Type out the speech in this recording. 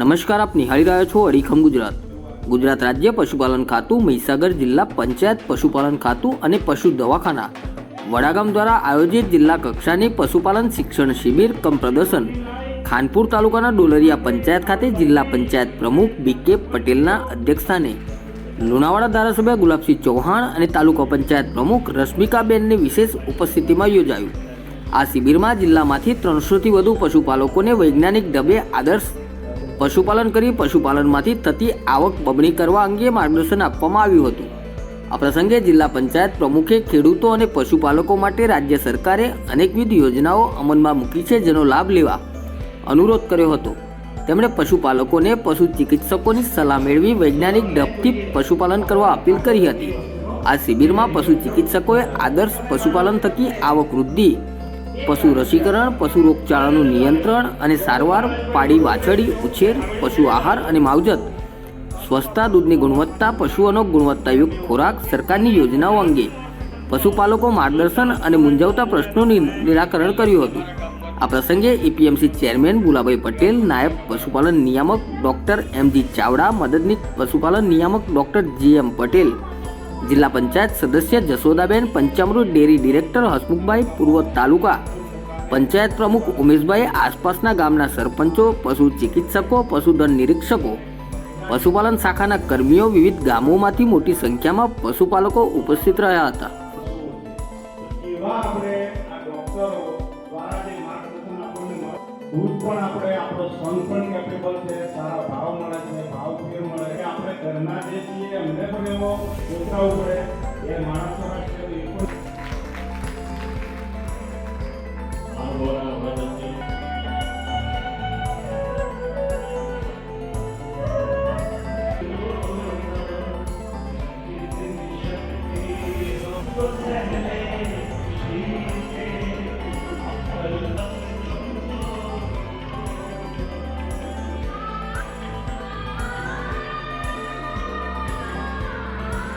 નમસ્કાર, આપ નિહાળી રહ્યા છો અડીખમ ગુજરાત. ગુજરાત રાજ્ય પશુપાલન ખાતું, મહીસાગર જિલ્લા પંચાયત પશુપાલન ખાતું અને પશુ દવાખાના. વડાગામ દ્વારા આયોજિત જિલ્લા કક્ષાની પશુપાલન શિક્ષણ શિબિર કમ પ્રદર્શન. ખાનપુર તાલુકાના ડોલરિયા પંચાયત ખાતે જિલ્લા પંચાયત પ્રમુખ બી કે પટેલના અધ્યક્ષસ્થાને. લુણાવાડા ધારાસભ્ય ગુલાબસિંહ ચૌહાણ અને તાલુકા પંચાયત પ્રમુખ રશ્મિકાબેનની વિશેષ ઉપસ્થિતિમાં યોજાયું. આ શિબિરમાં જિલ્લામાંથી ત્રણસોથી વધુ પશુપાલકોને વૈજ્ઞાનિક ઢબે આદર્શ પશુપાલન કરી પશુપાલનમાંથી થતી આવક બમણી કરવા અંગે માર્ગદર્શન આપવામાં આવ્યું હતું. આ પ્રસંગે જિલ્લા પંચાયત પ્રમુખે ખેડૂતો અને પશુપાલકો માટે રાજ્ય સરકારે અનેકવિધ યોજનાઓ અમલમાં મૂકી છે જેનો લાભ લેવા અનુરોધ કર્યો હતો. તેમણે પશુપાલકોને પશુ ચિકિત્સકોની સલાહ મેળવી વૈજ્ઞાનિક ઢબથી પશુપાલન કરવા અપીલ કરી હતી. આ શિબિરમાં પશુ ચિકિત્સકોએ આદર્શ પશુપાલન થકી આવક વૃદ્ધિ પશુ રસીકરણ, પશુ રોગચાળાનું નિયંત્રણ અને સારવાર પાડી વાછડી ઉછેર, પશુ આહાર અને માવજત. સ્વચ્છતા, દૂધની ગુણવત્તા, પશુઓનો ગુણવત્તાયુક્ત ખોરાક સરકારની યોજનાઓ અંગે પશુપાલકો માર્ગદર્શન અને મૂંઝવતા પ્રશ્નોનું નિરાકરણ કર્યું હતું. આ પ્રસંગે એપીએમસી ચેરમેન ભુલાભાઈ પટેલ, નાયબ પશુપાલન નિયામક ડોક્ટર એમજી ચાવડા, મદદનીશ પશુપાલન નિયામક ડોક્ટર જી એમ પટેલ જિલ્લા પંચાયત સદસ્ય જશોદાબેન પંચામૃત ડેરી ડિરેક્ટર હસમુખભાઈ પૂર્વ તાલુકા. પંચાયત પ્રમુખ ઉમેશભાઈ આસપાસના ગામના સરપંચો, પશુ ચિકિત્સકો, પશુધન નિરીક્ષકો, પશુપાલન શાખાના કર્મીઓ વિવિધ ગામોમાંથી મોટી સંખ્યામાં પશુપાલકો ઉપસ્થિત રહ્યા હતા. દૂધ પણ આપણે આપણો સંઘ પણ કેપેબલ છે સારા ભાવ મળે છે ભાવ ફેર મળે કે આપણે ઘરના જે છીએ એમને પણ એવો પોતાવું પડે એ માણસો માટે એ પણ